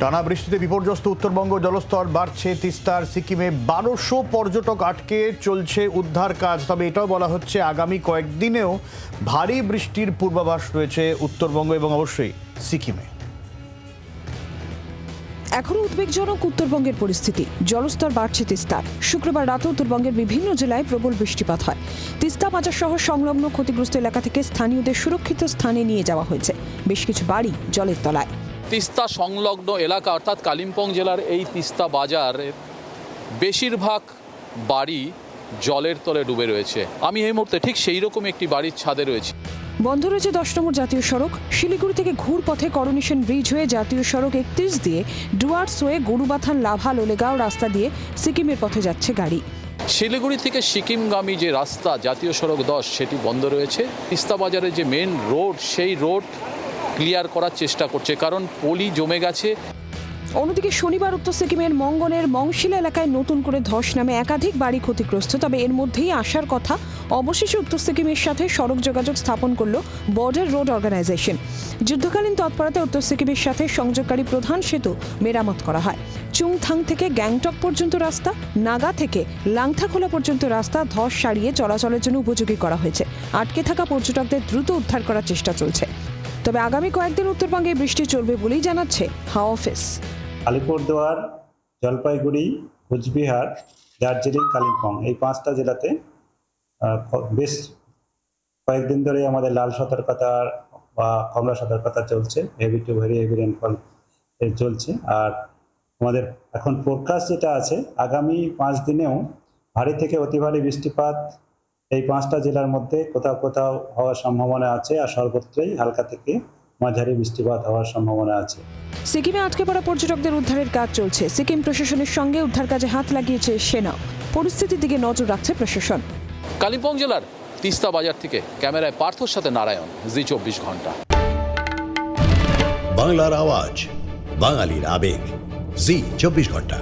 টানা বৃষ্টিতে বিপর্যস্ত উত্তরবঙ্গ, জলস্তর বাড়ছে তিস্তার সিকিমে। বারোশো পর্যটক আটকে চলছে উদ্ধার কাজ। তবে এটাও বলা হচ্ছে আগামী কয়েকদিনেও ভারী বৃষ্টির পূর্বাভাস রয়েছে উত্তরবঙ্গ এবং অবশ্যই সিকিমে। এখনও উদ্বেগজনক উত্তরবঙ্গের পরিস্থিতি। জলস্তর বাড়ছে তিস্তার। শুক্রবার রাতে উত্তরবঙ্গের বিভিন্ন জেলায় প্রবল বৃষ্টিপাত হয়। তিস্তা বাজার সহ সংলগ্ন ক্ষতিগ্রস্ত এলাকা থেকে স্থানীয়দের সুরক্ষিত স্থানে নিয়ে যাওয়া হয়েছে। বেশ কিছু বাড়ি জলের তলায়। তিস্তা সংলগ্ন এলাকা অর্থাৎ কালিম্পং জেলার এই তিস্তা বাজারের বেশিরভাগ বাড়ি জলের তলে ডুবে রয়েছে। আমি এই মুহূর্তে ঠিক সেই রকম একটি বাড়ির ছাদে রয়েছি। বন্ধ রয়েছে দশ নম্বর জাতীয় সড়ক। শিলিগুড়ি থেকে ঘুর পথে করোনেশন ব্রিজ হয়ে জাতীয় সড়ক একত্রিশ দিয়ে ডুয়ার্স হয়ে গরুবাথান লাভা লোলেগাঁও রাস্তা দিয়ে সিকিমের পথে যাচ্ছে গাড়ি। শিলিগুড়ি থেকে সিকিমগামী যে রাস্তা জাতীয় সড়ক দশ সেটি বন্ধ রয়েছে। তিস্তা বাজারের যে মেন রোড সেই রোড ক্লিয়ার করার চেষ্টা করছে, কারণ পলি জমে গেছে। অন্যদিকে শনিবার উত্তর সিকিমের মঙ্গনের মংশিলা এলাকায় নতুন করে ধস নামে একাধিক বাড়ি ক্ষতিগ্রস্ত। তবে এর মধ্যেই আসার কথা অবশেষে উত্তর সিকিমের সাথে সড়ক যোগাযোগ স্থাপন করল বর্ডার রোড অর্গানাইজেশন। যুদ্ধকালীন তৎপরতা উত্তর সিকিমের সাথে সংযোগকারী প্রধান সেতু মেরামত করা হয়। চুংথাং থেকে গ্যাংটক পর্যন্ত রাস্তা, নাগা থেকে লাংথাখোলা পর্যন্ত রাস্তা ধস সারিয়ে চলাচলের জন্য উপযোগী করা হয়েছে। আটকে থাকা পর্যটকদের দ্রুত উদ্ধার করার চেষ্টা চলছে। তবে আগামী কয়েকদিন উত্তরবঙ্গে বৃষ্টি চলবে বলেই জানাচ্ছে হাওয়া অফিস। আলিপুরদুয়ার, জলপাইগুড়ি, কুচবিহার, দার্জিলিং, কালিম্পং এই পাঁচটা জেলাতে বেশ কয়েকদিন ধরে আমাদের লাল সতর্কতা বা কমলা সতর্কতা চলছে heavy to very heavy rainfall চলছে। আর আমাদের এখন ফোরকাস্ট যেটা আছে, আগামী পাঁচ দিনেও ভারী থেকে অতি ভারী বৃষ্টিপাত এই পাঁচটা জেলার মধ্যে কোথাও কোথাও হওয়ার সম্ভাবনা আছে আর সর্বত্রই হালকা থেকে মাঝারি বৃষ্টিপাত হওয়ার সম্ভাবনা আছে। সিকিমে আটকে পড়া পর্যটকদের উদ্ধারের কাজ চলছে। সিকিম প্রশাসনের সঙ্গে উদ্ধার কাজে হাত লাগিয়েছে সেনা। পরিস্থিতির দিকে নজর রাখছে প্রশাসন। কালিম্পং জেলার তিস্তা বাজার থেকে ক্যামেরায় পার্থর সাথে নারায়ণ জি চব্বিশ ঘণ্টা। বাংলার আওয়াজ বাঙালির আবেগ জি চব্বিশ ঘণ্টা।